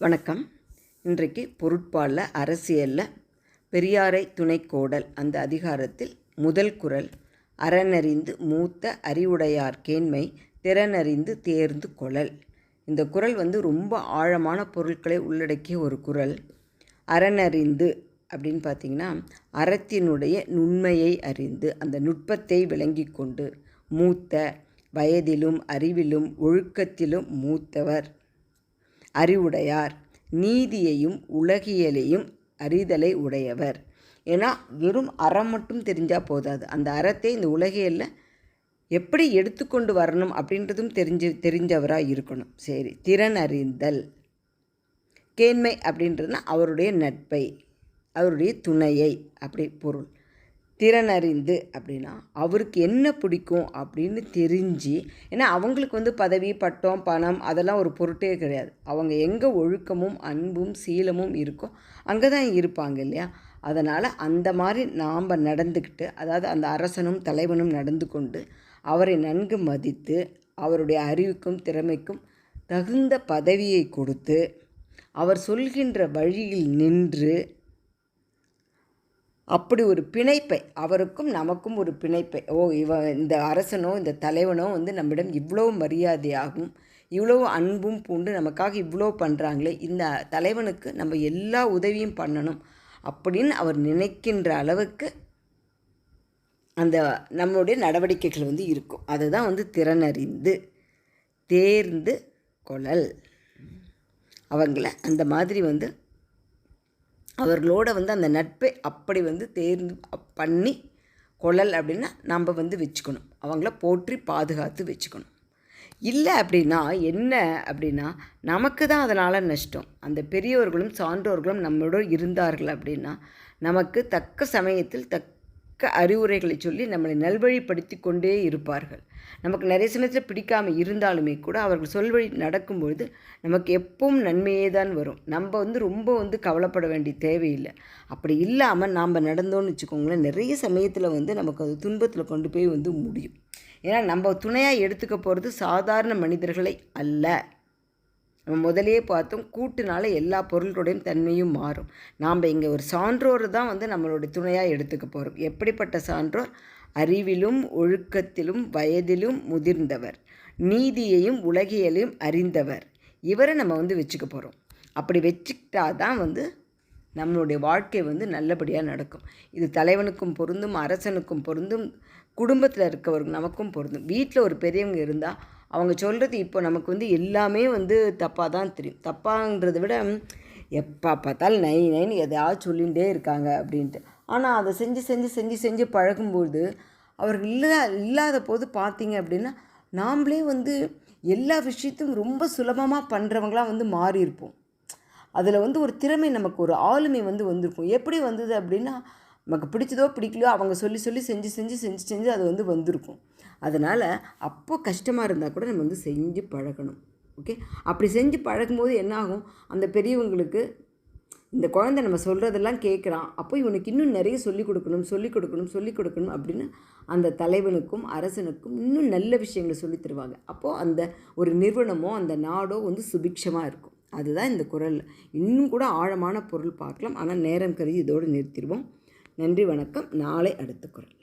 வணக்கம். இன்றைக்கு பொருட்பாலில் அரசியலில் பெரியாரை துணைக்கோடல் அந்த அதிகாரத்தில் முதல் குரல் அறனறிந்து மூத்த அறிவுடையார் கேண்மை திறனறிந்து தேர்ந்து கொழல். இந்த குரல் வந்து ரொம்ப ஆழமான பொருட்களை உள்ளடக்கிய ஒரு குரல். அறனறிந்து அப்படின்னு பார்த்தீங்கன்னா அறத்தினுடைய நுண்மையை அறிந்து அந்த நுட்பத்தை விளங்கி கொண்டு மூத்த வயதிலும் அறிவிலும் ஒழுக்கத்திலும் மூத்தவர். அறிவுடையார். நீதியையும் உலகியலையும் அறிதலை உடையவர். ஏன்னா வெறும் அறம் மட்டும் தெரிஞ்சால் போதாது. அந்த அறத்தை இந்த உலகியலில் எப்படி எடுத்துக்கொண்டு வரணும் அப்படின்றதும் தெரிஞ்சு தெரிஞ்சவராக இருக்கணும். சரி திறன் அறிந்தல். கேண்மை அப்படின்றதுனா அவருடைய நட்பை அவருடைய துணையை அப்படி பொருள். திறனறிந்து அப்படின்னா அவருக்கு என்ன பிடிக்கும் அப்படின்னு தெரிஞ்சு ஏன்னா அவங்களுக்கு வந்து பதவி பட்டம் பணம் அதெல்லாம் ஒரு பொருட்டே கிடையாது. அவங்க எங்கே ஒழுக்கமும் அன்பும் சீலமும் இருக்கோ அங்கே தான் இருப்பாங்க இல்லையா? அதனால் அந்த மாதிரி நாம் நடந்துக்கிட்டு அதாவது அந்த அரசனும் தலைவனும் நடந்து கொண்டு அவரை நன்கு மதித்து அவருடைய அறிவுக்கும் திறமைக்கும் தகுந்த பதவியை கொடுத்து அவர் சொல்கின்ற வழியில் நின்று அப்படி ஒரு பிணைப்பை அவருக்கும் நமக்கும் ஒரு பிணைப்பை. ஓ இவ இந்த அரசனோ இந்த தலைவனோ வந்து நம்மிடம் இவ்வளோ மரியாதையாகும் இவ்வளோ அன்பும் பூண்டு நமக்காக இவ்வளோ பண்ணுறாங்களே இந்த தலைவனுக்கு நம்ம எல்லா உதவியும் பண்ணணும் அப்படின்னு அவர் நினைக்கின்ற அளவுக்கு அந்த நம்மளுடைய நடவடிக்கைகள் வந்து இருக்கும். அதுதான் வந்து திறனறிந்து தேர்ந்து கொள்ளல். அவங்கள அந்த மாதிரி வந்து அவர்களோட வந்து அந்த நட்பை அப்படி வந்து தேர்ந்து பண்ணி கொள்ளல் அப்படின்னா நம்ம வந்து வச்சுக்கணும். அவங்கள போற்றி பாதுகாத்து வச்சுக்கணும். இல்லை அப்படின்னா என்ன அப்படின்னா நமக்கு தான் அதனால் நஷ்டம். அந்த பெரியவர்களும் சான்றோர்களும் நம்மளோட இருந்தார்கள் அப்படின்னா நமக்கு தக்க சமயத்தில் தக்க அறிவுரைகளை சொல்லி நம்மளை நல்வழிப்படுத்தி கொண்டே இருப்பார்கள். நமக்கு நிறைய சமயத்தில் பிடிக்காமல் இருந்தாலுமே கூட அவர்கள் சொல்வழி நடக்கும்பொழுது நமக்கு எப்பவும் நன்மையே தான் வரும். நம்ம வந்து ரொம்ப வந்து கவலைப்பட வேண்டிய தேவையில்லை. அப்படி இல்லாமல் நாம் நடந்தோன்னு வச்சுக்கோங்களேன் நிறைய சமயத்தில் வந்து நமக்கு அது துன்பத்தில் கொண்டு போய் வந்து முடியும். ஏன்னா நம்ம துணையாக எடுத்துக்க போகிறது சாதாரண மனிதர்களை அல்ல. நம்ம முதலே பார்த்தோம் கூட்டுனால எல்லா பொருள்களுடையும் தன்மையும் மாறும். நாம் இங்கே ஒரு சான்றோர் தான் வந்து நம்மளுடைய துணையாக எடுத்துக்க போகிறோம் எப்படிப்பட்ட சான்றோர்? அறிவிலும் ஒழுக்கத்திலும் வயதிலும் முதிர்ந்தவர். நீதியையும் உலகியலையும் அறிந்தவர். இவரை நம்ம வந்து வச்சுக்க போகிறோம் அப்படி வச்சுக்கிட்டா தான் வந்து நம்மளுடைய வாழ்க்கை வந்து நல்லபடியாக நடக்கும். இது தலைவனுக்கும் பொருந்தும் அரசனுக்கும் பொருந்தும் குடும்பத்தில் இருக்கவருக்கு நமக்கும் பொருந்தும். வீட்டில் ஒரு பெரியவங்க இருந்தால் அவங்க சொல்கிறது இப்போ நமக்கு வந்து எல்லாமே வந்து தப்பாக தான் தெரியும். தப்பாங்கிறத விட எப்போ பார்த்தாலும் நை நைன்னு எதையாவது சொல்லிகிட்டே இருக்காங்க அப்படின்ட்டு. ஆனால் அதை செஞ்சு செஞ்சு செஞ்சு செஞ்சு பழகும்போது அவர்கள் இல்லா இல்லாத போது பார்த்தீங்க அப்படின்னா நாம்ளே வந்து எல்லா விஷயத்தையும் ரொம்ப சுலபமாக பண்ணுறவங்களாம் வந்து மாறி இருப்போம் அதில் வந்து ஒரு திறமை நமக்கு ஒரு ஆளுமை வந்து வந்திருக்கும். எப்படி வந்தது அப்படின்னா நமக்கு பிடிச்சதோ பிடிக்கலையோ அவங்க சொல்லி சொல்லி செஞ்சு செஞ்சு செஞ்சு செஞ்சு அது வந்து வந்திருக்கும். அதனால் அப்போ கஷ்டமாக இருந்தால் கூட நம்ம வந்து செஞ்சு பழகணும். ஓகே? அப்படி செஞ்சு பழகும்போது என்னாகும்? அந்த பெரியவங்களுக்கு இந்த குழந்தை நம்ம சொல்கிறதெல்லாம் கேட்குறான். அப்போ இவனுக்கு இன்னும் நிறைய சொல்லிக் கொடுக்கணும் சொல்லிக் கொடுக்கணும் சொல்லிக் கொடுக்கணும் அப்படின்னு அந்த தலைவனுக்கும் அரசனுக்கும் இன்னும் நல்ல விஷயங்களை சொல்லி தருவாங்க. அப்போது அந்த ஒரு நிறுவனமோ அந்த நாடோ வந்து சுபிக்ஷமாக இருக்கும். அதுதான் இந்த குரல். இன்னும் கூட ஆழமான பொருள் பார்க்கலாம். ஆனால் நேரம் கருதி இதோடு நிறுத்திடுவோம். நன்றி வணக்கம். நாளை அடுத்த குரல்.